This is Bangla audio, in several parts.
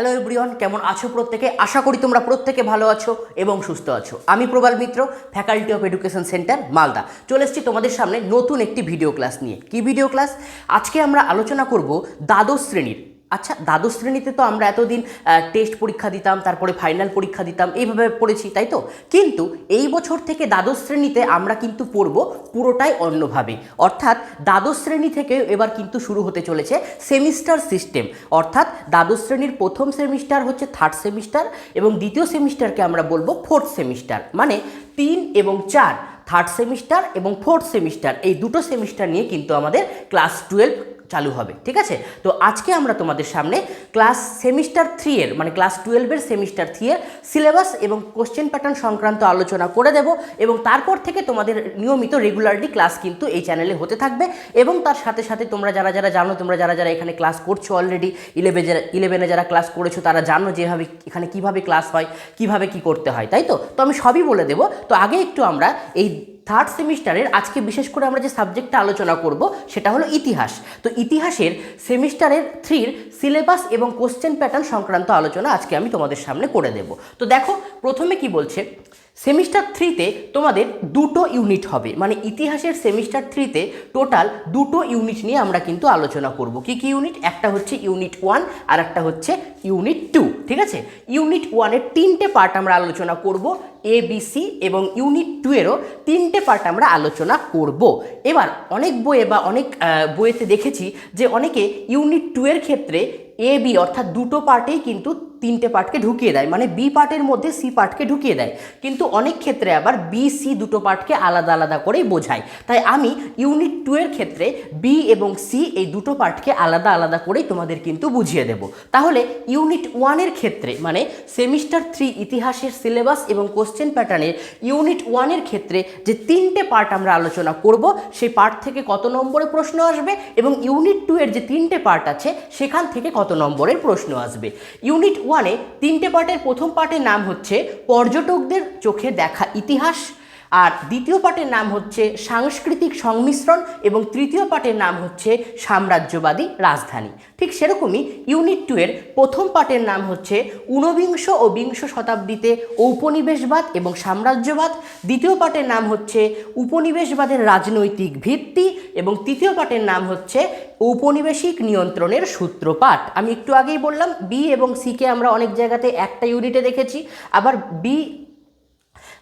হ্যালো এভরিওয়ান, কেমন আছো প্রত্যেকে? আশা করি তোমরা প্রত্যেকে ভালো আছো এবং সুস্থ আছো। আমি Prabal Mitra faculty of education centre Malda. চলে এসেছি তোমাদের সামনে নতুন একটি ভিডিও ক্লাস নিয়ে। কি ভিডিও ক্লাস আজকে আমরা আলোচনা করব দ্বাদশ শ্রেণির আচ্ছা দ্বাদশ শ্রেণীতে তো আমরা এতদিন টেস্ট পরীক্ষা দিতাম, তারপরে ফাইনাল পরীক্ষা দিতাম, এইভাবে পড়েছি, তাই তো? কিন্তু এই বছর থেকে দ্বাদশ শ্রেণীতে আমরা কিন্তু পড়ব পুরোটাই অন্যভাবে। অর্থাৎ দ্বাদশ শ্রেণি থেকে এবার কিন্তু শুরু হতে চলেছে সেমিস্টার সিস্টেম। অর্থাৎ দ্বাদশ শ্রেণির প্রথম সেমিস্টার হচ্ছে থার্ড সেমিস্টার এবং দ্বিতীয় সেমিস্টারকে আমরা বলব ফোর্থ সেমিস্টার মানে তিন এবং চার থার্ড সেমিস্টার এবং ফোর্থ সেমিস্টার এই দুটো সেমিস্টার নিয়ে কিন্তু আমাদের ক্লাস টুয়েলভ চালু হবে, ঠিক আছে? তো আজকে আমরা তোমাদের সামনে ক্লাস সেমিস্টার থ্রি এর মানে ক্লাস টুয়েলভের সেমিস্টার থ্রি এর সিলেবাস এবং কোশ্চেন প্যাটার্ন সংক্রান্ত আলোচনা করে দেব এবং তারপর থেকে তোমাদের নিয়মিত রেগুলারলি ক্লাস কিন্তু এই চ্যানেলে হতে থাকবে এবং তার সাথে সাথে তোমরা যারা যারা জানো, তোমরা যারা যারা এখানে ক্লাস করছ অলরেডি ইলেভেন যারা ইলেভেনে যারা ক্লাস করেছ, তারা জানো যেভাবে এখানে কীভাবে ক্লাস হয়, কীভাবে কি করতে হয়, তাই তো? তো আমি সবই বলে দেবো। তো আগে একটু আমরা এই থার্ড সেমিস্টারের আজকে বিশেষ করে আমরা যে সাবজেক্টটা আলোচনা করব, সেটা হলো ইতিহাস। তো ইতিহাসের সেমিস্টারের থ্রির সিলেবাস এবং কোশ্চেন প্যাটার্ন সংক্রান্ত আলোচনা আজকে আমি তোমাদের সামনে করে দেব। তো দেখো, প্রথমে কি বলছে? সেমিস্টার থ্রিতে তোমাদের দুটো ইউনিট হবে। মানে ইতিহাসের সেমিস্টার থ্রিতে টোটাল দুটো ইউনিট নিয়ে আমরা কিন্তু আলোচনা করব। কি কি ইউনিট একটা হচ্ছে ইউনিট ওয়ান আর একটা হচ্ছে ইউনিট টু ঠিক আছে? ইউনিট ওয়ানের তিনটে পার্ট আমরা আলোচনা করব এ বি সি এবং ইউনিট টু এরও তিনটে পার্ট আমরা আলোচনা করব। এবার অনেক বইয়ে বা অনেক বইয়েতে দেখেছি যে অনেকে ইউনিট টু এর ক্ষেত্রে এ বি অর্থাৎ দুটো পার্টেই কিন্তু তিনটে পার্টকে ঢুকিয়ে দেয়। মানে বি পার্টের মধ্যে সি পার্টকে ঢুকিয়ে দেয়। কিন্তু অনেক ক্ষেত্রে আবার বি সি দুটো পার্টকে আলাদা আলাদা করেই বোঝায়। তাই আমি ইউনিট টু এর ক্ষেত্রে বি এবং সি এই দুটো পার্টকে আলাদা আলাদা করেই তোমাদের কিন্তু বুঝিয়ে দেব। তাহলে ইউনিট ওয়ানের ক্ষেত্রে মানে সেমিস্টার থ্রি ইতিহাসের সিলেবাস এবং কোশ্চেন প্যাটার্নের ইউনিট ওয়ানের ক্ষেত্রে যে তিনটে পার্ট আমরা আলোচনা করব, সেই পার্ট থেকে কত নম্বরে প্রশ্ন আসবে এবং ইউনিট টু এর যে তিনটে পার্ট আছে, সেখান থেকে কত নম্বরের প্রশ্ন আসবে। ইউনিট ওয়ানে তিনটে পার্টের প্রথম পার্টের নাম হচ্ছে পর্যটকদের চোখে দেখা ইতিহাস আর দ্বিতীয় পার্টের নাম হচ্ছে সাংস্কৃতিক সংমিশ্রণ এবং তৃতীয় পার্টের নাম হচ্ছে সাম্রাজ্যবাদী রাজধানী। ঠিক সেরকমই ইউনিট টু এর প্রথম পার্টের নাম হচ্ছে ঊনবিংশ ও বিংশ শতাব্দীতে ঔপনিবেশবাদ এবং সাম্রাজ্যবাদ। দ্বিতীয় পার্টের নাম হচ্ছে উপনিবেশবাদের রাজনৈতিক ভিত্তি এবং তৃতীয় পার্টের নাম হচ্ছে ঔপনিবেশিক নিয়ন্ত্রণের সূত্রপাত। আমি একটু আগেই বললাম বি এবং সিকে আমরা অনেক জায়গাতে একটা ইউনিটে দেখেছি। আবার বি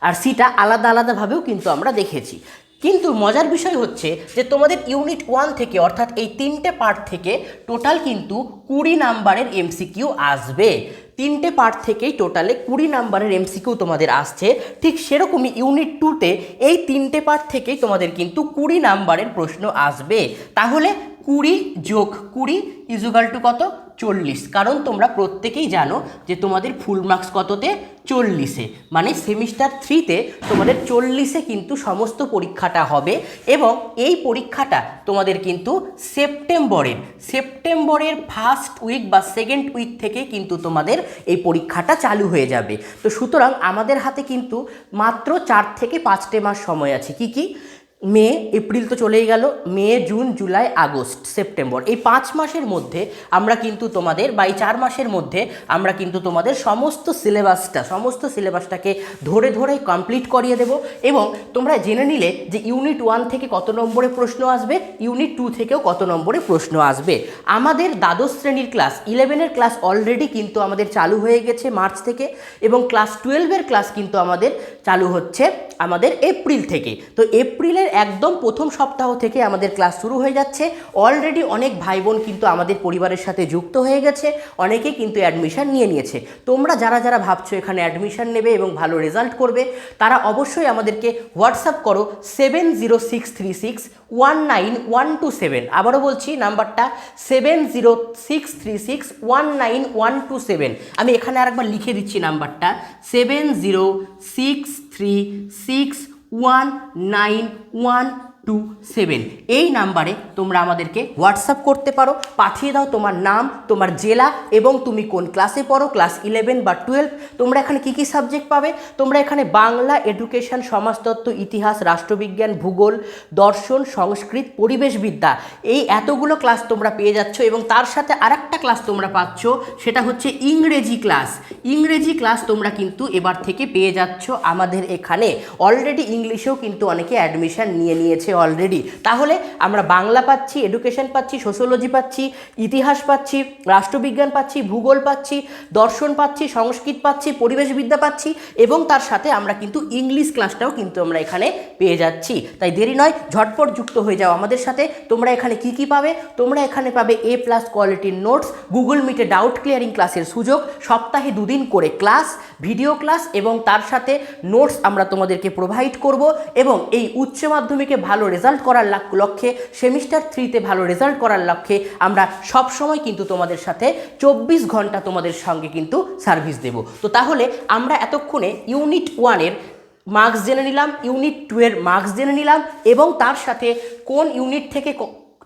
আর সিটা আলাদা আলাদাভাবেও কিন্তু আমরা দেখেছি। কিন্তু মজার বিষয় হচ্ছে যে তোমাদের ইউনিট ওয়ান থেকে অর্থাৎ এই তিনটে পার্ট থেকে টোটাল কিন্তু কুড়ি নাম্বারের এমসিকিউ আসবে। তিনটে পার্ট থেকেই টোটালে কুড়ি নাম্বারের এমসিকিউ তোমাদের আসছে। ঠিক সেরকমই ইউনিট টুতে এই তিনটে পার্ট থেকেই তোমাদের কিন্তু কুড়ি নাম্বারের প্রশ্ন আসবে। তাহলে কুড়ি যোগ কুড়ি ইজুগাল টু কত? চল্লিশ। কারণ তোমরা প্রত্যেকেই জানো যে তোমাদের ফুল মার্কস কততে? চল্লিশে। মানে সেমিস্টার থ্রিতে তোমাদের চল্লিশে কিন্তু সমস্ত পরীক্ষাটা হবে এবং এই পরীক্ষাটা তোমাদের কিন্তু সেপ্টেম্বরের সেপ্টেম্বরের ফার্স্ট উইক বা সেকেন্ড উইক থেকে কিন্তু তোমাদের এই পরীক্ষাটা চালু হয়ে যাবে। তো সুতরাং আমাদের হাতে কিন্তু মাত্র চার থেকে পাঁচটে মাস সময় আছে। কি কি? মে, এপ্রিল তো চলেই গেল। May, June, July, August, September. এই পাঁচ মাসের মধ্যে আমরা কিন্তু তোমাদের বা এই চার মাসের মধ্যে আমরা কিন্তু তোমাদের সমস্ত সিলেবাসটা, সমস্ত সিলেবাসটাকে ধরে ধরে কমপ্লিট করিয়ে দেব এবং তোমরা জেনে নিলে যে ইউনিট ওয়ান থেকে কত নম্বরে প্রশ্ন আসবে ইউনিট টু থেকেও কত নম্বরে প্রশ্ন আসবে। আমাদের দ্বাদশ শ্রেণির ক্লাস ইলেভেনের ক্লাস অলরেডি কিন্তু আমাদের চালু হয়ে গেছে মার্চ থেকে এবং ক্লাস টুয়েলভের ক্লাস কিন্তু আমাদের চালু হচ্ছে আমাদের এপ্রিল থেকে। তো এপ্রিলের একদম প্রথম সপ্তাহ থেকে আমাদের ক্লাস শুরু হয়ে যাচ্ছে। অলরেডি অনেক ভাই বোন কিন্তু আমাদের পরিবারের সাথে যুক্ত হয়ে গেছে। অনেকে কিন্তু অ্যাডমিশন নিয়ে নিয়েছে। তোমরা যারা যারা ভাবছ এখানে অ্যাডমিশন নেবে এবং ভালো রেজাল্ট করবে, তারা অবশ্যই আমাদেরকে হোয়াটসঅ্যাপ করো seven zero six three six one nine one two seven আবারও বলছি, নাম্বারটা seven zero six three six one nine one two seven আমি এখানে আরেকবার লিখে দিচ্ছি নাম্বারটা seven zero six three six one nine one two seven এই নাম্বারে তোমরা আমাদেরকে হোয়াটসঅ্যাপ করতে পারো, পাঠিয়ে দাও তোমার নাম, তোমার জেলা এবং তুমি কোন ক্লাসে পড়ো ক্লাস ইলেভেন বা টুয়েলভ তোমরা এখানে কী কী সাবজেক্ট পাবে? তোমরা এখানে বাংলা এডুকেশন সমাজতত্ত্ব, ইতিহাস, রাষ্ট্রবিজ্ঞান, ভূগোল, দর্শন, সংস্কৃত, পরিবেশবিদ্যা। এই এতগুলো ক্লাস তোমরা পেয়ে যাচ্ছ এবং তার সাথে আরেকটা ক্লাস তোমরা পাচ্ছ, সেটা হচ্ছে ইংরেজি ক্লাস ইংরেজি ক্লাস তোমরা কিন্তু এবার থেকে পেয়ে যাচ্ছ আমাদের এখানে। অলরেডি ইংলিশেও কিন্তু অনেকে অ্যাডমিশন নিয়ে নিয়েছে অলরেডি তাহলে আমরা বাংলা পাচ্ছি এডুকেশন পাচ্ছি সোশ্যোলজি পাচ্ছি, ইতিহাস পাচ্ছি, রাষ্ট্রবিজ্ঞান পাচ্ছি, ভূগোল পাচ্ছি, দর্শন পাচ্ছি, সংস্কৃত পাচ্ছি, পরিবেশবিদ্যা পাচ্ছি, এবং তার সাথে আমরা কিন্তু ইংলিশ ক্লাসটাও কিন্তু আমরা এখানে পেয়ে যাচ্ছি। তাই দেরি নয়, ঝটপট যুক্ত হয়ে যাও আমাদের সাথে। তোমরা এখানে কি কি পাবে? তোমরা এখানে পাবে এ প্লাস কোয়ালিটির নোটস গুগল মিটে ডাউট ক্লিয়ারিং ক্লাসের সুযোগ, সপ্তাহে দুদিন করে ক্লাস ভিডিও ক্লাস এবং তার সাথে নোটস আমরা তোমাদেরকে প্রোভাইড করব, এবং এই উচ্চ মাধ্যমিকে ভালো রেজাল্ট করার লক্ষ্যে সেমিস্টার থ্রিতে ভালো রেজাল্ট করার লক্ষ্যে আমরা সব সময় কিন্তু তোমাদের সাথে চব্বিশ ঘণ্টা তোমাদের সঙ্গে কিন্তু সার্ভিস দেব। তো তাহলে আমরা এতক্ষণে ইউনিট ওয়ানের মার্কস জেনে নিলাম ইউনিট টু এর মার্কস জেনে নিলাম এবং তার সাথে কোন ইউনিট থেকে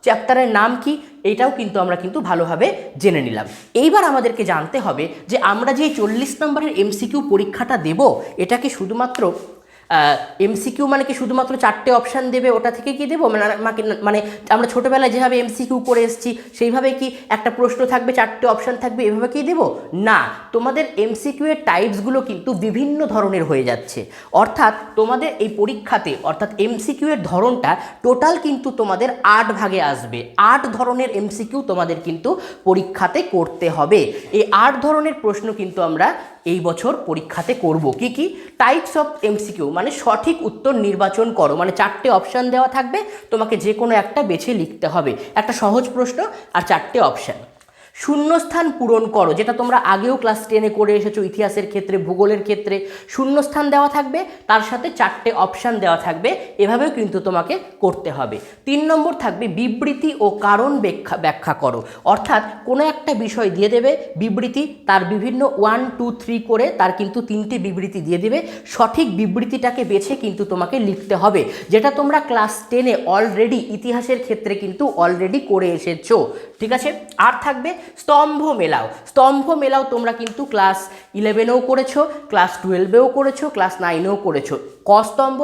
চ্যাপ্টারের নাম কি এটাও কিন্তু আমরা কিন্তু ভালোভাবে জেনে নিলাম। এইবার আমাদেরকে জানতে হবে যে আমরা যে চল্লিশ নম্বরের এমসিকিউ পরীক্ষাটা দেব, এটাকে শুধুমাত্র এমসিকিউ মানে কি শুধুমাত্র চারটে অপশান দেবে ওটা থেকে কি দেবো? মানে মানে আমরা ছোটোবেলায় যেভাবে এমসিকিউ করে এসেছি, সেইভাবে কি একটা প্রশ্ন থাকবে, চারটে অপশান থাকবে, এভাবে কি দেবো? না, তোমাদের এমসিকিউ এর টাইপসগুলো কিন্তু বিভিন্ন ধরনের হয়ে যাচ্ছে। অর্থাৎ তোমাদের এই পরীক্ষাতে, অর্থাৎ এমসিকিউ এর ধরনটা টোটাল কিন্তু তোমাদের আট ভাগে আসবে। আট ধরনের এমসিকিউ তোমাদের কিন্তু পরীক্ষাতে করতে হবে। এই আট ধরনের প্রশ্ন কিন্তু আমরা এই বছর পরীক্ষাতে করব। কি কি? টাইপস অফ এমসিকিউ মানে সঠিক উত্তর নির্বাচন করো। মানে চারটে অপশান দেওয়া থাকবে, তোমাকে যে কোনো একটা বেছে লিখতে হবে। একটা সহজ প্রশ্ন আর চারটে অপশান শূন্যস্থান পূরণ করো, যেটা তোমরা আগেও ক্লাস টেনে করে এসেছ, ইতিহাসের ক্ষেত্রে, ভূগোলের ক্ষেত্রে, শূন্যস্থান দেওয়া থাকবে, তার সাথে চারটে অপশান দেওয়া থাকবে, এভাবেও কিন্তু তোমাকে করতে হবে। তিন নম্বর থাকবে বিবৃতি ও কারণ ব্যাখ্যা ব্যাখ্যা করো। অর্থাৎ কোনো একটা বিষয় দিয়ে দেবে বিবৃতি, তার বিভিন্ন ওয়ান টু থ্রি করে তার কিন্তু তিনটে বিবৃতি দিয়ে দেবে, সঠিক বিবৃতিটাকে বেছে কিন্তু তোমাকে লিখতে হবে, যেটা তোমরা ক্লাস টেনে অলরেডি ইতিহাসের ক্ষেত্রে কিন্তু অলরেডি করে এসেছ। ঠিক আছে? আর থাকবে স্তম্ভ মেলাও। স্তম্ভ মেলাও তোমরা কিন্তু ক্লাস ইলেভেনেও করেছ ক্লাস টুয়েলভেও করেছ ক্লাস নাইনেও করেছ। ক স্তম্ভ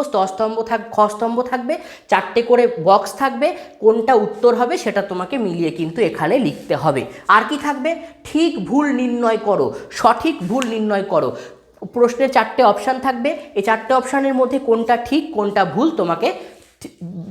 থাক, খ স্তম্ভ থাকবে, চারটে করে বক্স থাকবে, কোনটা উত্তর হবে সেটা তোমাকে মিলিয়ে কিন্তু এখানে লিখতে হবে। আর কি থাকবে? ঠিক ভুল নির্ণয় করো, সঠিক ভুল নির্ণয় করো। প্রশ্নের চারটে অপশান থাকবে, এই চারটে অপশানের মধ্যে কোনটা ঠিক, কোনটা ভুল তোমাকে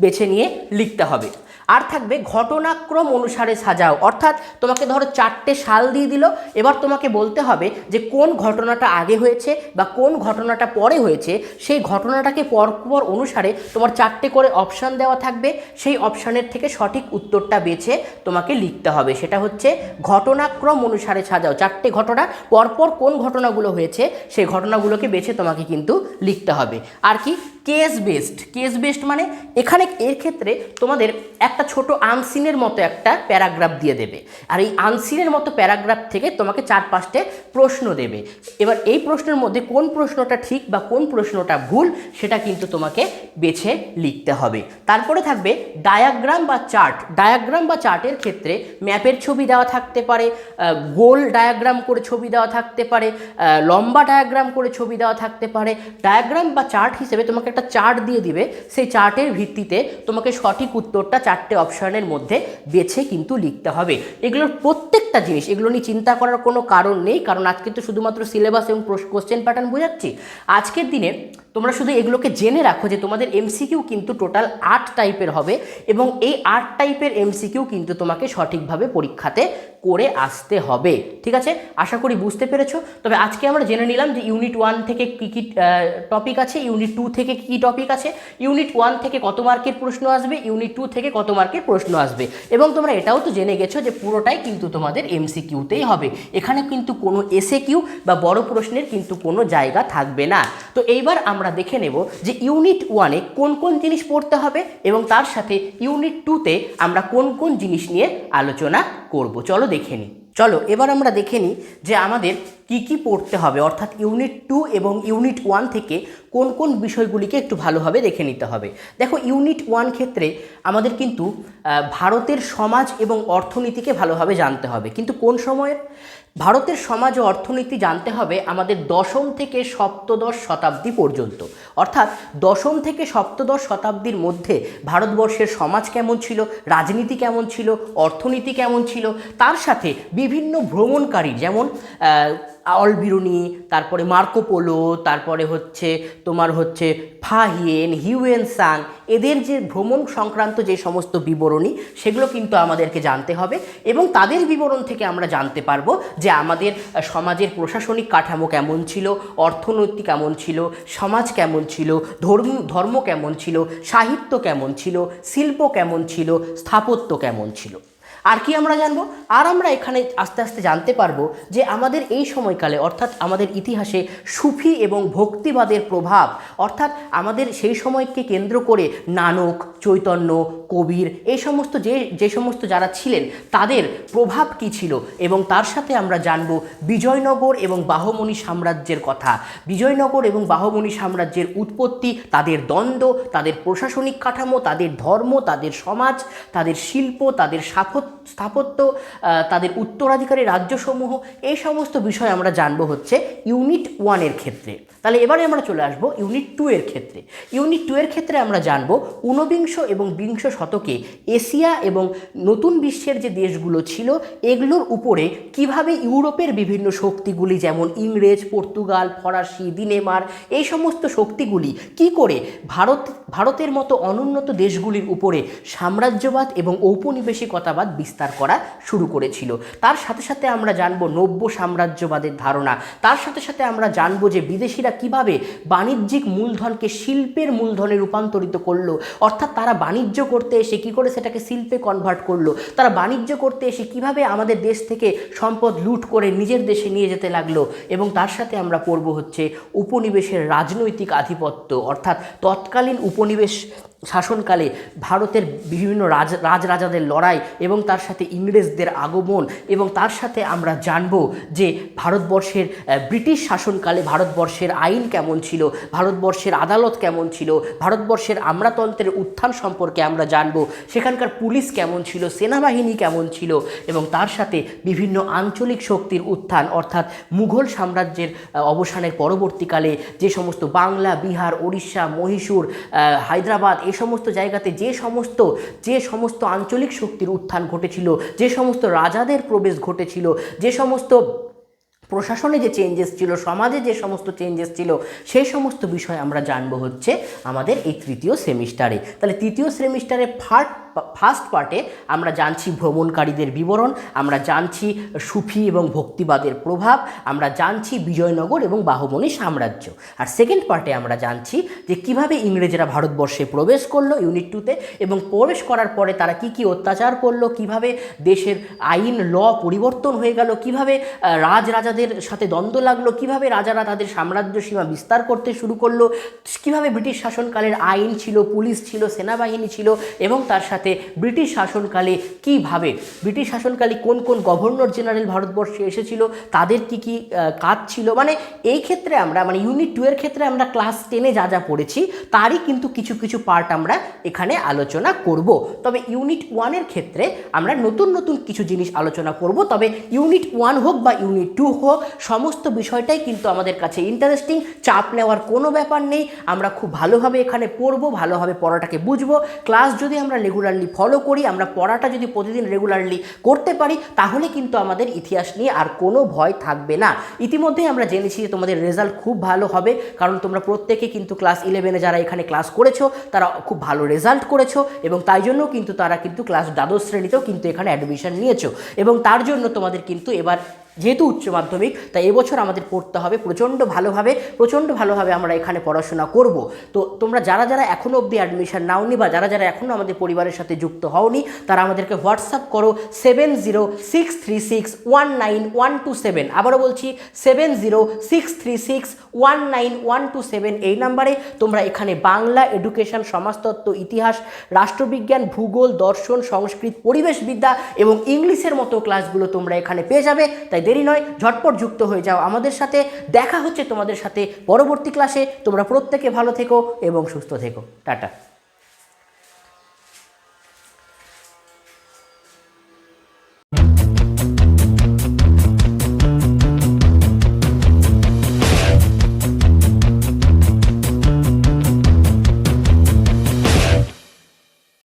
বেছে নিয়ে লিখতে হবে। আর থাকবে ঘটনাক্রম অনুসারে সাজাও। অর্থাৎ তোমাকে ধরো চারটে সাল দিয়ে দিল, এবার তোমাকে বলতে হবে যে কোন ঘটনাটা আগে হয়েছে বা কোন ঘটনাটা পরে হয়েছে, সেই ঘটনাটাকে পরপর অনুসারে তোমার চারটে করে অপশান দেওয়া থাকবে, সেই অপশানের থেকে সঠিক উত্তরটা বেছে তোমাকে লিখতে হবে। সেটা হচ্ছে ঘটনাক্রম অনুসারে সাজাও। চারটে ঘটনা, পরপর কোন ঘটনাগুলো হয়েছে, সেই ঘটনাগুলোকে বেছে তোমাকে কিন্তু লিখতে হবে। আর কি? কেস বেসড কেস বেসড মানে এখানে এর ক্ষেত্রে তোমাদের একটা ছোট আনসিনের মতো একটা প্যারাগ্রাফ দিয়ে দেবে। আর এই আনসিনের মতো প্যারাগ্রাফ থেকে তোমাকে চার পাঁচটে প্রশ্ন দেবে। এবার এই প্রশ্নের মধ্যে কোন প্রশ্নটা ঠিক বা কোন প্রশ্নটা ভুল, সেটা কিন্তু তোমাকে বেছে লিখতে হবে। তারপরে থাকবে ডায়াগ্রাম বা চার্ট। ডায়াগ্রাম বা চার্টের ক্ষেত্রে ম্যাপের ছবি দেওয়া থাকতে পারে গোল ডায়াগ্রাম করে ছবি দেওয়া থাকতে পারে লম্বা ডায়াগ্রাম করে ছবি দেওয়া থাকতে পারে। ডায়াগ্রাম বা চার্ট হিসেবে তোমাকে একটা চার্ট দিয়ে দিবে। সেই চার্টের ভিত্তিতে তোমাকে সঠিক উত্তরটা চারটে অপশানের মধ্যে বেছে কিন্তু লিখতে হবে। এগুলোর প্রত্যেকটা জিনিস, এগুলো নিয়ে চিন্তা করার কোনো কারণ নেই, কারণ আজকে তো শুধুমাত্র সিলেবাস এবং কোশ্চেন প্যাটার্ন বোঝাচ্ছি। আজকের দিনে তোমরা শুধু এগুলোকে জেনে রাখো যে তোমাদের এমসিকিউ কিন্তু টোটাল আট টাইপের হবে এবং এই আট টাইপের এমসিকিউ কিন্তু তোমাকে সঠিকভাবে পরীক্ষাতে করে আসতে হবে। ঠিক আছে? আশা করি বুঝতে পেরেছ। তবে আজকে আমরা জেনে নিলাম যে ইউনিট ওয়ান থেকে কী কী টপিক আছে, ইউনিট টু থেকে কী টপিক আছে, ইউনিট ওয়ান থেকে কত মার্কের প্রশ্ন আসবে, ইউনিট টু থেকে কত মার্কের প্রশ্ন আসবে। এবং তোমরা এটাও তো জেনে গেছো যে পুরোটাই কিন্তু তোমাদের এমসিকিউতেই হবে। এখানে কিন্তু কোনো এসে কিউ বা বড় প্রশ্নের কিন্তু কোনো জায়গা থাকবে না। তো এইবার আমরা দেখে নেব যে ইউনিট ওয়ানে কোন কোন জিনিস পড়তে হবে এবং তার সাথে ইউনিট টুতে আমরা কোন কোন জিনিস নিয়ে আলোচনা করব। চলো দেখে নিই চলো, এবার আমরা দেখে নিই যে আমাদের কি কি পড়তে হবে? অর্থাৎ ইউনিট টু এবং ইউনিট ওয়ান থেকে কোন কোন বিষয়গুলিকে একটু ভালোভাবে দেখে নিতে হবে। দেখো ইউনিট ওয়ান ক্ষেত্রে আমাদের কিন্তু ভারতের সমাজ এবং অর্থনীতিকে ভালোভাবে জানতে হবে। কিন্তু কোন সময়ের ভারতের সমাজ ও অর্থনীতি জানতে হবে আমাদের দশম থেকে সপ্তদশ শতাব্দী পর্যন্ত। অর্থাৎ দশম থেকে সপ্তদশ শতাব্দীর মধ্যে ভারতবর্ষের সমাজ কেমন ছিল? রাজনীতি কেমন ছিল? অর্থনীতি কেমন ছিল? তার সাথে বিভিন্ন ভ্রমণকারী যেমন আহ, অলবিরুনি তারপরে মার্কোপোলো তারপরে হচ্ছে তোমার হচ্ছে ফাহিয়েন হিউয়েন সাং এদের যে ভ্রমণ সংক্রান্ত যে সমস্ত বিবরণী সেগুলো কিন্তু আমাদেরকে জানতে হবে এবং তাদের বিবরণ থেকে আমরা জানতে পারব যে আমাদের সমাজের প্রশাসনিক কাঠামো কেমন ছিল অর্থনৈতিক কেমন ছিল সমাজ কেমন ছিল ধর্ম ধর্ম কেমন ছিল সাহিত্য কেমন ছিল শিল্প কেমন ছিল স্থাপত্য কেমন ছিল। আর কি আমরা জানব? আর আমরা এখানে আস্তে আস্তে জানতে পারব যে আমাদের এই সময়কালে, অর্থাৎ আমাদের ইতিহাসে সুফি এবং ভক্তিবাদের প্রভাব, অর্থাৎ আমাদের সেই সময়কে কেন্দ্র করে নানক, চৈতন্য, কবির, এই সমস্ত যে যে সমস্ত যারা ছিলেন, তাদের প্রভাব কি ছিল? এবং তার সাথে আমরা জানব বিজয়নগর এবং বাহমনি সাম্রাজ্যের কথা। বিজয়নগর এবং বাহমনি সাম্রাজ্যের উৎপত্তি, তাদের দ্বন্দ্ব, তাদের প্রশাসনিক কাঠামো, তাদের ধর্ম, তাদের সমাজ, তাদের শিল্প, তাদের স্থাপত্য স্থাপত্য তাদের উত্তরাধিকারী রাজ্যসমূহ, এই সমস্ত বিষয় আমরা জানব হচ্ছে ইউনিট ওয়ানের ক্ষেত্রে। তাহলে এবারে আমরা চলে আসব ইউনিট টু এর ক্ষেত্রে। ইউনিট টু এর ক্ষেত্রে আমরা জানব ঊনবিংশ এবং বিংশ শতকে এশিয়া এবং নতুন বিশ্বের যে দেশগুলো ছিল, এগুলোর উপরে কীভাবে ইউরোপের বিভিন্ন শক্তিগুলি যেমন ইংরেজ, পর্তুগাল, ফরাসি, দিনেমার, এই সমস্ত শক্তিগুলি কি করে ভারত, ভারতের মতো অনুন্নত দেশগুলির উপরে সাম্রাজ্যবাদ এবং ঔপনিবেশিকতাবাদ বিস্তার করা শুরু করেছিল। তার সাথে সাথে আমরা জানব নব্য সাম্রাজ্যবাদের ধারণা। তার সাথে সাথে আমরা জানব যে বিদেশিরা কীভাবে বাণিজ্যিক মূলধনকে শিল্পের মূলধনে রূপান্তরিত করল। অর্থাৎ তারা বাণিজ্য করতে এসে কী করে সেটাকে শিল্পে কনভার্ট করল? তারা বাণিজ্য করতে এসে কীভাবে আমাদের দেশ থেকে সম্পদ লুট করে নিজের দেশে নিয়ে যেতে লাগল? এবং তার সাথে আমরা পড়ব হচ্ছে উপনিবেশের রাজনৈতিক আধিপত্য। অর্থাৎ তৎকালীন উপনিবেশ শাসনকালে ভারতের বিভিন্ন রাজ, রাজরাজাদের লড়াই এবং তার সাথে ইংরেজদের আগমন এবং তার সাথে আমরা জানব যে ভারতবর্ষের ব্রিটিশ শাসনকালে ভারতবর্ষের আইন কেমন ছিল, ভারতবর্ষের আদালত কেমন ছিল, ভারতবর্ষের আমলাতন্ত্রের উত্থান সম্পর্কে আমরা জানব, সেখানকার পুলিশ কেমন ছিল, সেনাবাহিনী কেমন ছিল এবং তার সাথে বিভিন্ন আঞ্চলিক শক্তির উত্থান অর্থাৎ মুঘল সাম্রাজ্যের অবসানের পরবর্তীকালে যে সমস্ত বাংলা, বিহার, ওড়িশা, মহীশূর হায়দ্রাবাদ এই সমস্ত জায়গাতে যে সমস্ত যে সমস্ত আঞ্চলিক শক্তির উত্থান ঘটেছিল, যে সমস্ত রাজাদের প্রবেশ ঘটেছিল, যে সমস্ত প্রশাসনে যে চেঞ্জেস ছিল, সমাজে যে সমস্ত চেঞ্জেস ছিল, সেই সমস্ত বিষয় আমরা জানব হচ্ছে আমাদের এই তৃতীয় সেমিস্টারে। তাহলে তৃতীয় সেমিস্টারে ফার্ট ফার্স্ট পার্টে আমরা জানছি ভ্রমণকারীদের বিবরণ, আমরা জানছি সুফি এবং ভক্তিবাদের প্রভাব, আমরা জানছি বিজয়নগর এবং বাহমনি সাম্রাজ্য। আর সেকেন্ড পার্টে আমরা জানছি যে কীভাবে ইংরেজরা ভারতবর্ষে প্রবেশ করল ইউনিট টুতে এবং প্রবেশ করার পরে তারা কি কি অত্যাচার করল, কীভাবে দেশের আইন, ল পরিবর্তন হয়ে গেল, কীভাবে রাজরাজাদের সাথে দ্বন্দ্ব লাগল, কীভাবে রাজারা তাদের সাম্রাজ্য সীমা বিস্তার করতে শুরু করল, কীভাবে ব্রিটিশ শাসনকালের আইন ছিল, পুলিশ ছিল, সেনাবাহিনী ছিল এবং তার সাথে ব্রিটিশ শাসনকালে কীভাবে, ব্রিটিশ শাসনকালে কোন কোন গভর্নর জেনারেল ভারতবর্ষে এসেছিল, তাদের কি কি কাজ ছিল? মানে এই ক্ষেত্রে আমরা মানে ইউনিট টু এর ক্ষেত্রে আমরা ক্লাস টেনে যা যা পড়েছি, তারই কিন্তু কিছু কিছু পার্ট আমরা এখানে আলোচনা করব। তবে ইউনিট ওয়ানের ক্ষেত্রে আমরা নতুন নতুন কিছু জিনিস আলোচনা করব। তবে ইউনিট ওয়ান হোক বা ইউনিট টু হোক, সমস্ত বিষয়টাই কিন্তু আমাদের কাছে ইন্টারেস্টিং চাপ নেওয়ার কোনো ব্যাপার নেই। আমরা খুব ভালোভাবে এখানে পড়ব, ভালোভাবে পড়াটাকে বুঝব। ক্লাস যদি আমরা রেগুলারলি ফলো করি, আমরা পড়াটা যদি প্রতিদিন রেগুলারলি করতে পারি, তাহলে কিন্তু আমাদের ইতিহাস নিয়ে আর কোনো ভয় থাকবে না। ইতিমধ্যেই আমরা জেনেছি যে তোমাদের রেজাল্ট খুব ভালো হবে, কারণ তোমরা প্রত্যেকে কিন্তু ক্লাস ইলেভেনে যারা এখানে ক্লাস করেছ, তারা খুব ভালো রেজাল্ট করেছ এবং তাই জন্য কিন্তু তারা কিন্তু ক্লাস দ্বাদশ শ্রেণীতেও কিন্তু এখানে অ্যাডমিশন নিয়েছো। এবং তার জন্য তোমাদের কিন্তু এবার যেহেতু উচ্চ মাধ্যমিক, তাই এবছর আমাদের পড়তে হবে প্রচণ্ড ভালোভাবে প্রচণ্ড ভালোভাবে আমরা এখানে পড়াশোনা করব। তো তোমরা যারা যারা এখনও অবধি অ্যাডমিশন নাওনি বা যারা যারা এখনও আমাদের পরিবারের সাথে যুক্ত হওনি, তারা আমাদেরকে হোয়াটসঅ্যাপ করো seven zero six three six one nine one two seven আবারও বলছি seven zero six three six one nine one two seven এই নাম্বারে তোমরা এখানে বাংলা এডুকেশন সমাজতত্ত্ব, ইতিহাস, রাষ্ট্রবিজ্ঞান, ভূগোল, দর্শন, সংস্কৃত, পরিবেশবিদ্যা এবং ইংলিশের মতো ক্লাসগুলো তোমরা এখানে পেয়ে যাবে। তাই দেরি নয়, ঝটপট যুক্ত হয়ে যাও। আমাদের সাথে দেখা হচ্ছে তোমাদের সাথে পরবর্তী ক্লাসে তোমরা প্রত্যেকে ভালো থেকো এবং সুস্থ থেকো। টাটা।